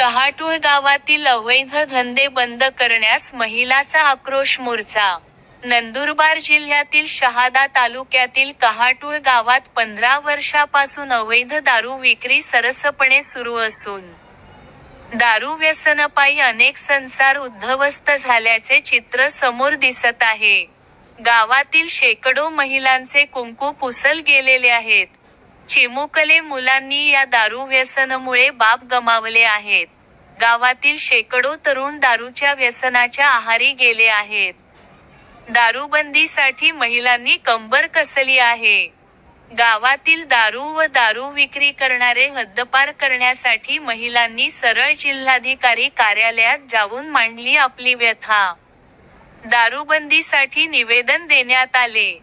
कहाटूळ गावातील अवैध धंदे बंद करण्यास महिलाचा आक्रोश मोर्चा. नंदुरबार जिल्ह्यातील शहादा तालुक्यातील कहाटूळ गावात पंधरा वर्षापासून अवैध दारू विक्री सरसपणे सुरू असून दारू व्यसनपायी अनेक संसार उद्धवस्त झाल्याचे चित्र समोर दिसत आहे. गावातील शेकडो महिलांचे कुंकू पुसल गेलेले आहेत. चिमुकले मुलांनी या दारू व्यसनामुळे बाप गमावले आहेत. गावातील शेकडो तरुण दारूच्या व्यसनाच्या आहारी गेले आहेत. दारूबंदीसाठी महिलांनी कंबर कसली आहे? गावातील दारू व दारू विक्री करणारे हद्दपार करण्यासाठी महिलांनी सरळ जिल्हाधिकारी कार्यालयात जाऊन मांडली आपली व्यथा. दारूबंदीसाठी निवेदन देण्यात आले.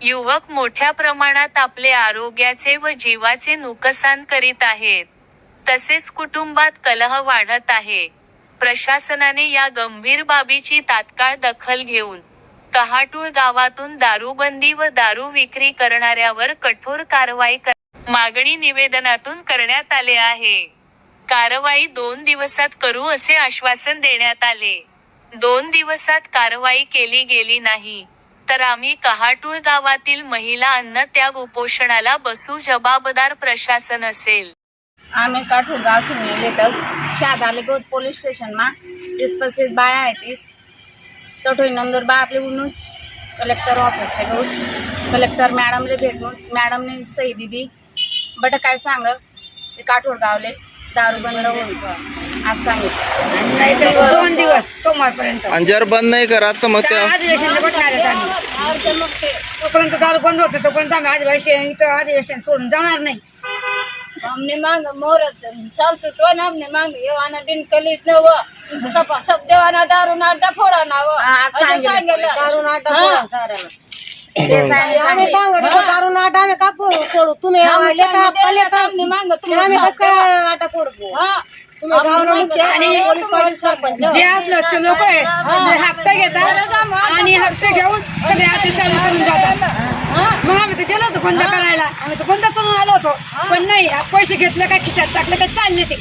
युवक मोठ्या प्रमाणात आपले आरोग्याचे व जीवाचे नुकसान करीत आहेत. तसेच कुटुंबात कलह वाढत आहे. प्रशासनाने या गंभीर बाबीची तात्काळ दखल घेऊन कहाटूळ गावातून दारूबंदी व दारू विक्री करणाऱ्यावर कठोर कारवाई कर मागणी निवेदनातून करण्यात आले आहे. कारवाई दोन दिवसात करू असे आश्वासन देण्यात आले. दोन दिवसात कारवाई केली गेली नाही. तर आम्ही कहाटूळ गावातील महिला अन्न त्याग उपोषणाला बसू जबाबदार प्रशासन असेल. आम्ही અમે કાઠું ગાંઠું पोलीस स्टेशन मा तीस पस्तीस बाया आहे तीस. આવીશ नंदूर નંદુરબાર લેવું कलेक्टर ऑफिस લેવું कलेक्टर मॅडमले भेटून मॅडमने सही दिली. बट काय सांग? ते काठोड गावले दारू बंद होऊन. आज सांगितलं. दोन दिवस. सोमवारपर्यंत. जर बंद नाही करा तर मग अधिवेशन तोपर्यंत दारू बंद होते तोपर्यंत आम्ही अधिवेशन इथं अधिवेशन सोडून जाणार नाही. हमने मांग मोरत चालतो तो ना हमने मांग येवाना दिन कलीस नव सब सब देवाना दारू नाटा फोडा नाव आज सांगितलं. दारू नाटा ते सांगितलं. आम्ही सांगत होतो दारू नाटा आम्ही का फोडू? तुम्ही का मांग आम्ही कसं काय आटा फोडतो तुम्ही गावाला मुख्य आणि पोलीस पाटील सरपंच. जे असलं लोक आहेत जे हप्ता घेतात आणि हप्ते घेऊन सगळे आधी चालू करून जातात. मग आम्ही तर गेलो होतो बंद करायला. आम्ही तर बंद करून आलो होतो. पण नाही पैसे घेतले का खिशात टाकले का चालले ते.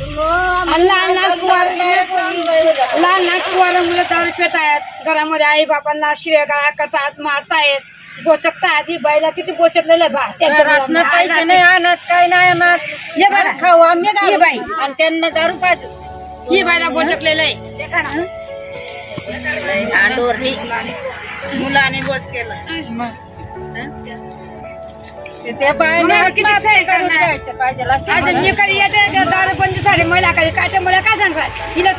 लहान लहान पोरं- लहान लहान पोरं मुलं दारू पित आहेत. घरामध्ये आई बापांना शिव्या गाळा करतात मारतायत. बोचकतायत ही बाईला किती बोचकलेलं आहे बा. त्यांच्या मुलांना. पैसे नाही आणत काही नाही आणत. ये बघा खाऊ आम्ही ये बाई. आणि त्यांना दारू पाहिजे ही बाईला बोचकलेलं आहे. मुलाने बोच केलं. त्या बाईने किती सही करणार? अजून मी कधी येते सारी महिला काय मला काय हिला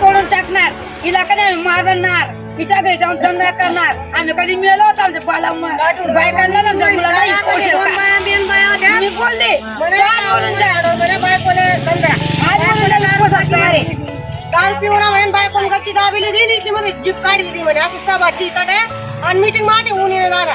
तोडून टाकणार. हिला कधी मारणार हिच्या घरी जाऊन दंगा करणार. आम्ही कधी मिळलो होतो आमच्या बाला बायकांना ना जमलं नाही पोषण का. मी बोलले बोलून जा. आज बोलून जा. दारू बायकोन दाबीली दिली इथली म्हणे जीप काढली दिली म्हणे असं सभा ती आणि मीटिंग माटे होऊन येणे दादा